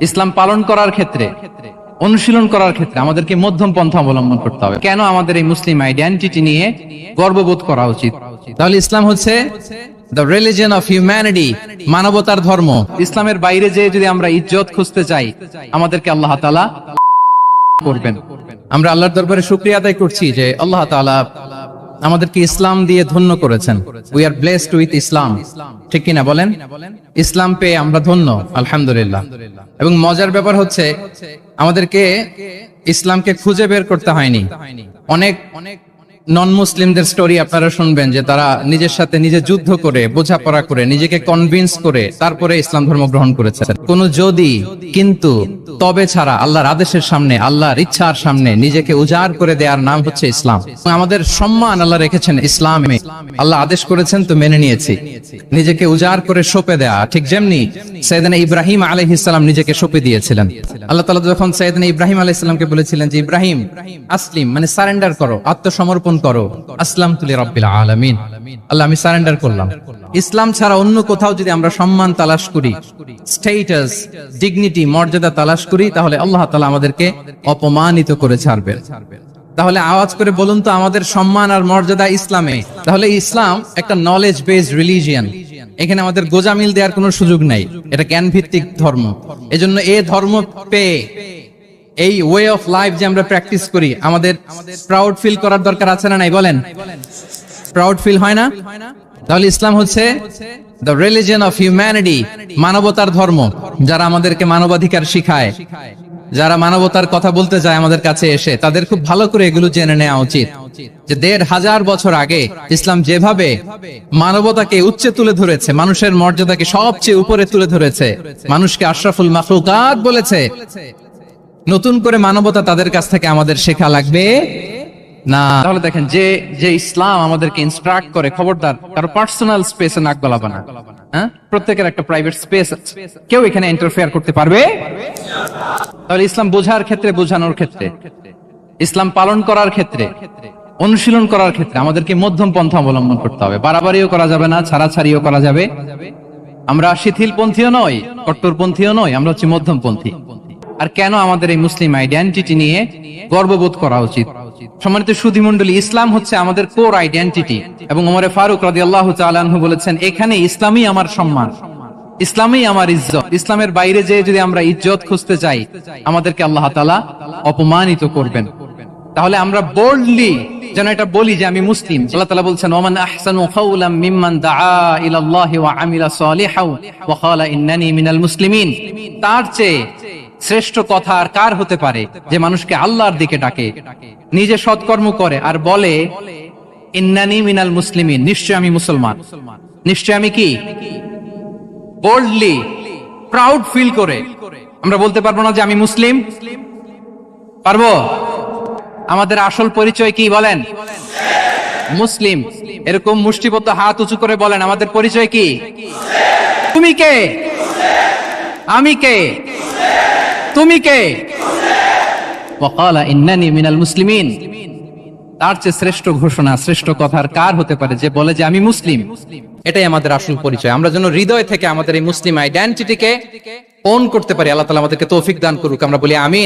ইসলাম পালন করার ক্ষেত্রে, অনুশীলন করার ক্ষেত্রে আমাদেরকে মধ্যম পন্থা অবলম্বন করতে হবে। কেন আমাদের এই মুসলিম আইডেন্টিটি নিয়ে গর্ববোধ করা উচিত? তাহলে ইসলাম হচ্ছে দ্য রিলিজন অফ হিউম্যানিটি মানবতার ধর্ম। ইসলামের বাইরে যেয়ে যদি আমরা ইজ্জত খুঁজতে চাই, আমাদেরকে আল্লাহ তালা করবেন। আমরা আল্লাহর দরবারে শুক্রিয়া আদায় করছি যে আল্লাহ তাআলা আমাদেরকে ইসলাম দিয়ে ধন্য করেছেন। We are blessed with Islam ঠিক কিনা বলেন? ইসলাম পেয়ে আমরা ধন্য, আলহামদুলিল্লাহ। এবং মজার ব্যাপার হচ্ছে, আমাদেরকে ইসলামকে খুঁজে বের করতে হয়নি। অনেক অনেক নন মুসলিমদের স্টোরি আপনারা শুনবেন যে তারা নিজের সাথে নিজে যুদ্ধ করে, বোঝাপড়া করে, নিজেকে কনভিন্স করে, তারপরে ইসলাম ধর্ম গ্রহণ করেছে কোন যদি, কিন্তু তবে ছাড়া আল্লাহর আদেশের সামনে, আল্লাহর ইচ্ছার সামনে নিজেকে উজাড় করে দেওয়ার নাম হচ্ছে ইসলাম। আমাদের সম্মান আল্লাহ রেখেছেন ইসলামে। আল্লাহ আদেশ করেছেন, তো মেনে নিয়েছি। নিজেকে উজাড় করে সঁপে দেয়া, ঠিক যেমনি ইব্রাহিম আলহিসাম নিজেকে সঁপে দিয়েছিলেন। আল্লাহ তালা যখন ইব্রাহিম আলাইসালামকে বলেছিলেন যে, ইব্রাহিম, আসলিম মানে সারেন্ডার করো, আত্মসমর্পণ করো, আসলাম তুলি আলামিন। আল্লাহ, আমি সারেন্ডার করলাম। ইসলাম ছাড়া অন্য কোথাও যদি আমরা সম্মান তালাশ করি স্টেটাস ডিগনিটি মর্যাদা তালাশ করি, তাহলে আল্লাহ তালা আমাদেরকে অপমানিত করে ছাড়বেন। তাহলে আওয়াজ করে বলুন তো আমাদের সম্মান আর মর্যাদা ইসলামে। তাহলে ইসলাম একটা নলেজ বেসড রিলিজিয়ান এখানে আমাদের গোজামিল দেওয়ার কোনো সুযোগ নাই। এটা জ্ঞান ভিত্তিক ধর্ম। এজন্য এ ধর্ম পেয়ে এই ওয়ে অফ লাইফ যে আমরা প্র্যাকটিস করি, আমাদের প্রাউড ফিল করার দরকার আছে না নাই? বলেন। প্রাউড ফিল হয় না? তাহলে ইসলাম হচ্ছে দ্য রিলিজন অফ হিউম্যানিটি মানবতার ধর্ম, যারা আমাদেরকে মানবাধিকার শিখায়। যারা মানবতার কথা বলতে যায় আমাদের কাছে এসে, তাদের খুব ভালো করে এগুলো জেনে নেওয়া উচিত। যে দেড় হাজার বছর আগে ইসলাম যেভাবে মানবতাকে উচ্চে তুলে ধরেছে, মানুষের মর্যাদাকে সবচেয়ে উপরে তুলে ধরেছে, মানুষকে আশরাফুল মাখলুকাত বলেছে, নতুন করে মানবতা তাদের কাছ থেকে আমাদের শেখা লাগবে না। তাহলে দেখেন, যে যে ইসলাম আমাদেরকে ইনস্ট্রাক্ট করে, খবরদার, কারও পার্সোনাল স্পেসে নাক গলাবা না। হ্যাঁ? প্রত্যেকের একটা প্রাইভেট স্পেস আছে। কেউ এখানে ইন্টারফেয়ার করতে পারবে? তাহলে ইসলাম বোঝার ক্ষেত্রে, বোঝানোর ক্ষেত্রে, ইসলাম পালন করার ক্ষেত্রে, অনুশীলন করার ক্ষেত্রে আমাদেরকে মধ্যম পন্থা অবলম্বন করতে হবে। বাড়াবাড়িও করা যাবে না, ছাড়াছাড়িও করা যাবে। আমরা শিথিলপন্থীও নই, কট্টরপন্থীও নই, আমরা হচ্ছে মধ্যমপন্থী। আর কেন আমাদের এই মুসলিম আইডেন্টিটি নিয়ে গর্ববোধ করা উচিত? সম্মানিত সুধী মন্ডলী ইসলাম হচ্ছে আমাদের কোর আইডেন্টিটি এবং ওমরে ফারুক রাজি আল্লাহ বলেছেন, এখানে ইসলামই আমার সম্মান। ইসলামই আমার ইজ্জত। ইসলামের বাইরে যেয়ে যদি আমরা ইজ্জত খুঁজতে চাই আমাদেরকে আল্লাহ তালা অপমানিত করবেন। তাহলে আমরা বোল্ডলি যেন এটা বলি যে আমি মুসলিম। আল্লাহ বলছেন, ওমান আহসানু ইন্নানি মিনাল মুসলিমিন। তার চেয়ে শ্রেষ্ঠ কথা আর কার হতে পারে যে মানুষকে আল্লাহর দিকে ডাকে, নিজে সৎকর্ম করে আর বলে, ইন্নানি মিনাল মুসলিমিন নিশ্চয় আমি মুসলমান। নিশ্চয় আমি কি? বোল্ডলি প্রাউড ফিল করে। আমরা বলতে পারব না যে আমি মুসলিম। পারব? আমাদের আসল পরিচয় কি বলেন? মুসলিম। এরকম মুষ্টিবদ্ধ হাত উঁচু করে বলেন, আমাদের পরিচয় কি? তুমি কে? আমি কে? তুমি কে? ইন্নানি মিনাল মুসলিমিন। তার চেয়ে শ্রেষ্ঠ ঘোষণা, শ্রেষ্ঠ কথার কার হতে পারে যে বলে যে আমি মুসলিম? এটাই আমাদের আসল পরিচয়। আমরা যেন হৃদয় থেকে আমাদের এই মুসলিম আইডেন্টিটিকে অন করতে পারি। আল্লাহ তালা আমাদেরকে তৌফিক দান করুক। আমরা বলি আমিন।